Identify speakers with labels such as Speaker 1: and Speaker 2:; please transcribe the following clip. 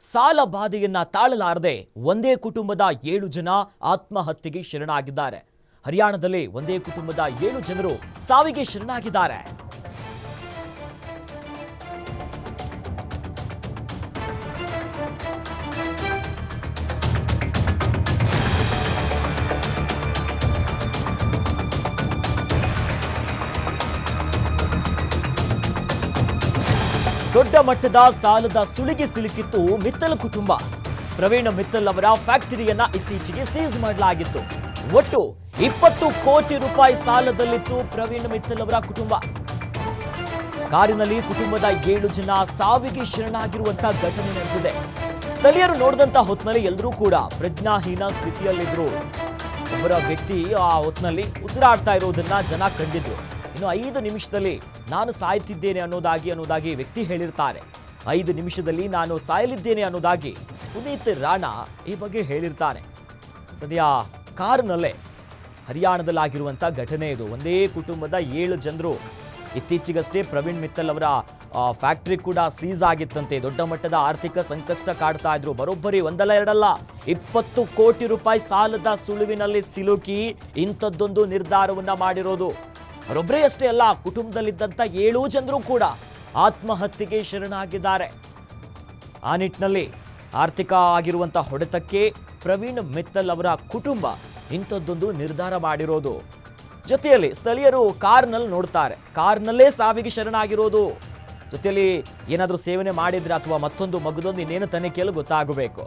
Speaker 1: ಸಾಲ ಬಾಧೆಯನ್ನ ತಾಳಲಾರದೆ ಒಂದೇ ಕುಟುಂಬದ ಏಳು ಜನ ಆತ್ಮಹತ್ಯೆಗೆ ಶರಣಾಗಿದ್ದಾರೆ. ಹರಿಯಾಣದಲ್ಲಿ ಒಂದೇ ಕುಟುಂಬದ ಏಳು ಜನರು ಸಾವಿಗೆ ಶರಣಾಗಿದ್ದಾರೆ. ದೊಡ್ಡ ಮಟ್ಟದ ಸಾಲದ ಸುಳಿಗೆ ಸಿಲುಕಿತ್ತು ಮಿತ್ತಲ್ ಕುಟುಂಬ. ಪ್ರವೀಣ್ ಮಿತ್ತಲ್ ಅವರ ಫ್ಯಾಕ್ಟರಿಯನ್ನ ಇತ್ತೀಚೆಗೆ ಸೀಸ್ ಮಾಡಲಾಗಿತ್ತು. ಒಟ್ಟು ಇಪ್ಪತ್ತು ಕೋಟಿ ರೂಪಾಯಿ ಸಾಲದಲ್ಲಿತ್ತು ಪ್ರವೀಣ್ ಮಿತ್ತಲ್ ಅವರ ಕುಟುಂಬ. ಕಾರಿನಲ್ಲಿ ಕುಟುಂಬದ ಏಳು ಜನ ಸಾವಿಗೆ ಶರಣಾಗಿರುವಂತಹ ಘಟನೆ ನಡೆದಿದೆ. ಸ್ಥಳೀಯರು ನೋಡಿದಂತ ಹೊತ್ತಿನಲ್ಲಿ ಎಲ್ಲರೂ ಕೂಡ ಪ್ರಜ್ಞಾಹೀನ ಸ್ಥಿತಿಯಲ್ಲಿದ್ರು. ಒಬ್ಬರ ವ್ಯಕ್ತಿ ಆ ಹೊತ್ತಿನಲ್ಲಿ ಉಸಿರಾಡ್ತಾ ಇರೋದನ್ನ ಜನ ಕಂಡಿದ್ರು. ಇನ್ನು ಐದು ನಿಮಿಷದಲ್ಲಿ ನಾನು ಸಾಯ್ತಿದ್ದೇನೆ ಅನ್ನೋದಾಗಿ ಅನ್ನೋದಾಗಿ ವ್ಯಕ್ತಿ ಹೇಳಿರ್ತಾರೆ ಐದು ನಿಮಿಷದಲ್ಲಿ ನಾನು ಸಾಯಲಿದ್ದೇನೆ ಅನ್ನೋದಾಗಿ ಪುನೀತ್ ರಾಣಾ ಈ ಬಗ್ಗೆ ಹೇಳಿರ್ತಾನೆ. ಸದ್ಯ ಕಾರಿನಲ್ಲೇ ಹರಿಯಾಣದಲ್ಲಾಗಿರುವಂಥ ಘಟನೆ ಇದು. ಒಂದೇ ಕುಟುಂಬದ ಏಳು ಜನರು ಇತ್ತೀಚೆಗಷ್ಟೇ ಪ್ರವೀಣ್ ಮಿತ್ತಲ್ ಅವರ ಫ್ಯಾಕ್ಟ್ರಿ ಕೂಡ ಸೀಸ್ ಆಗಿತ್ತಂತೆ. ದೊಡ್ಡ ಮಟ್ಟದ ಆರ್ಥಿಕ ಸಂಕಷ್ಟ ಕಾಡ್ತಾ ಇದ್ರು. ಬರೋಬ್ಬರಿ ಒಂದಲ್ಲ ಎರಡಲ್ಲ. ಇಪ್ಪತ್ತು ಕೋಟಿ ರೂಪಾಯಿ ಸಾಲದ ಸುಳುವಿನಲ್ಲಿ ಸಿಲುಕಿ ಇಂಥದ್ದೊಂದು ನಿರ್ಧಾರವನ್ನ ಮಾಡಿರೋದು. ಅವರೊಬ್ಬರೇ ಅಷ್ಟೇ ಅಲ್ಲ ಕುಟುಂಬದಲ್ಲಿದ್ದಂಥ ಏಳು ಜನರು ಕೂಡ ಆತ್ಮಹತ್ಯೆಗೆ ಶರಣಾಗಿದ್ದಾರೆ. ಆ ನಿಟ್ಟಿನಲ್ಲಿ ಆರ್ಥಿಕ ಆಗಿರುವಂಥ ಹೊಡೆತಕ್ಕೆ ಪ್ರವೀಣ್ ಮಿತ್ತಲ್ ಅವರ ಕುಟುಂಬ ಇಂಥದ್ದೊಂದು ನಿರ್ಧಾರ ಮಾಡಿರೋದು. ಜೊತೆಯಲ್ಲಿ ಸ್ಥಳೀಯರು ಕಾರ್ನಲ್ಲಿ ನೋಡ್ತಾರೆ, ಕಾರ್ನಲ್ಲೇ ಸಾವಿಗೆ ಶರಣಾಗಿರೋದು. ಜೊತೆಯಲ್ಲಿ ಏನಾದರೂ ಸೇವನೆ ಮಾಡಿದರೆ ಅಥವಾ ಮತ್ತೊಂದು ಮಗದೊಂದು ಇನ್ನೇನು ತನಿಖೆಯಲ್ಲಿ ಗೊತ್ತಾಗಬೇಕು.